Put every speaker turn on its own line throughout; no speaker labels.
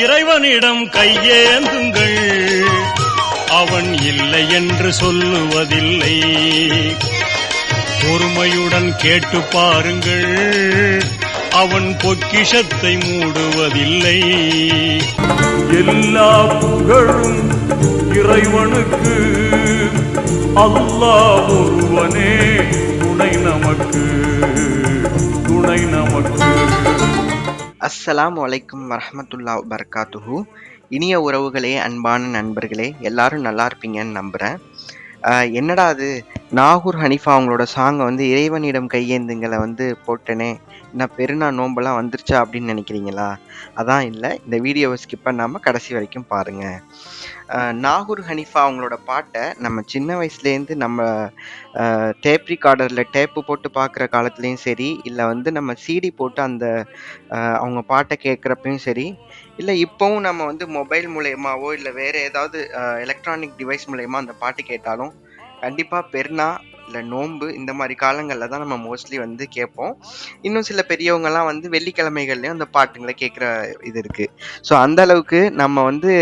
இறைவனிடம் கையேந்துங்கள். அவன் இல்லை என்று சொல்லுவதில்லை. பொறுமையுடன் கேட்டு பாருங்கள். அவன் பொக்கிஷத்தை மூடுவதில்லை. எல்லா புகழும் இறைவனுக்கு. அல்லாஹ் ஒருவனே துணை நமக்கு.
அஸ்ஸலாம் வலைக்கும் வரமத்துல்லா வபரகாத்துஹு. இனிய உறவுகளே அன்பான நண்பர்களே எல்லாரும் நல்லா இருப்பீங்கன்னு நம்புகிறேன் என்னடா அது? நாகூர் ஹனிஃபா அவங்களோட சாங்கை வந்து இறைவனிடம் கையேந்துங்களை வந்து போட்டனே என்ன பெருநா நோம்பெல்லாம் வந்துருச்சா அப்படின்னு நினைக்கிறீங்களா? அதான் இல்லை இந்த வீடியோவை ஸ்கிப் பண்ணாமல் கடைசி வரைக்கும் பாருங்கள் நாகூர் ஹனிஃபா அவங்களோட பாட்டை நம்ம சின்ன வயசுலேருந்து நம்ம டேப் ரிகார்டரில் டேப்பு போட்டு பார்க்குற காலத்துலேயும் சரி இல்லை வந்து நம்ம சிடி போட்டு அந்த அவங்க பாட்டை கேட்குறப்பையும் சரி இல்லை இப்போவும் நம்ம வந்து மொபைல் மூலயமாவோ இல்லை வேறு ஏதாவது எலக்ட்ரானிக் டிவைஸ் மூலயமா அந்த பாட்டு கேட்டாலும் கண்டிப்பாக பெருநா இல்லை நோன்பு இந்த மாதிரி காலங்களில் தான் நம்ம மோஸ்ட்லி வந்து கேட்போம் இன்னும் சில பெரியவங்கலாம் வந்து வெள்ளிக்கிழமைகள்லேயும் அந்த பாட்டுங்களை கேட்குற இது இருக்குது ஸோ அந்த அளவுக்கு நம்ம வந்து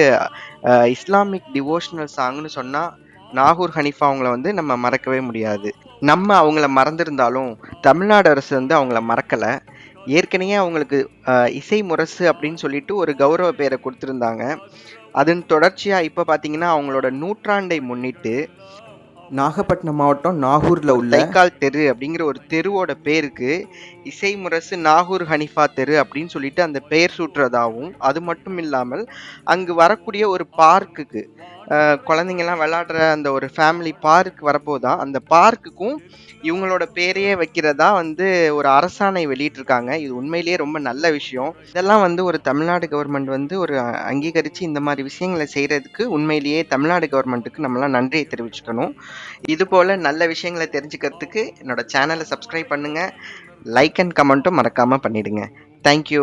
இஸ்லாமிக் டிவோஷனல் சாங்னு சொன்னால் நாகூர் ஹனிஃபா அவங்கள வந்து நம்ம மறக்கவே முடியாது. நம்ம அவங்கள மறந்திருந்தாலும் தமிழ்நாடு அரசு வந்து அவங்கள மறக்கலை. ஏற்கனவே அவங்களுக்கு இசை முரசு அப்படின்னு சொல்லிட்டு ஒரு கௌரவ பேரை கொடுத்துருந்தாங்க. அதன் தொடர்ச்சியாக இப்போ பார்த்தீங்கன்னா அவங்களோட நூற்றாண்டை முன்னிட்டு நாகப்பட்டினம் மாவட்டம் நாகூரில் உள்ள தைக்கால் தெரு அப்படிங்கிற ஒரு தெருவோட பேருக்கு இசை முரசு நாகூர் ஹனிஃபா தெரு அப்படின்னு சொல்லிட்டு அந்த பெயர் சூட்டுறதாகவும் அது மட்டும் இல்லாமல் அங்கு வரக்கூடிய ஒரு பார்க்குக்கு குழந்தைங்கலாம் விளாடுற அந்த ஒரு ஃபேமிலி பார்க் வரப்போதான் அந்த பார்க்குக்கும் இவங்களோட பேரையே வைக்கிறதா வந்து ஒரு அரசாணை வெளியிட்டிருக்காங்க. இது உண்மையிலேயே ரொம்ப நல்ல விஷயம். இதெல்லாம் வந்து ஒரு தமிழ்நாடு கவர்மெண்ட் வந்து ஒரு அங்கீகரித்து இந்த மாதிரி விஷயங்களை செய்கிறதுக்கு உண்மையிலேயே தமிழ்நாடு கவர்மெண்ட்டுக்கு நம்மளாம் நன்றியை தெரிவிச்சுக்கணும். இது போல் நல்ல விஷயங்களை தெரிஞ்சுக்கிறதுக்கு என்னோட சேனலை சப்ஸ்கிரைப் பண்ணுங்கள் லைக் அண்ட் கமெண்ட்டும் மறக்காமல் பண்ணிடுங்க. தேங்க்யூ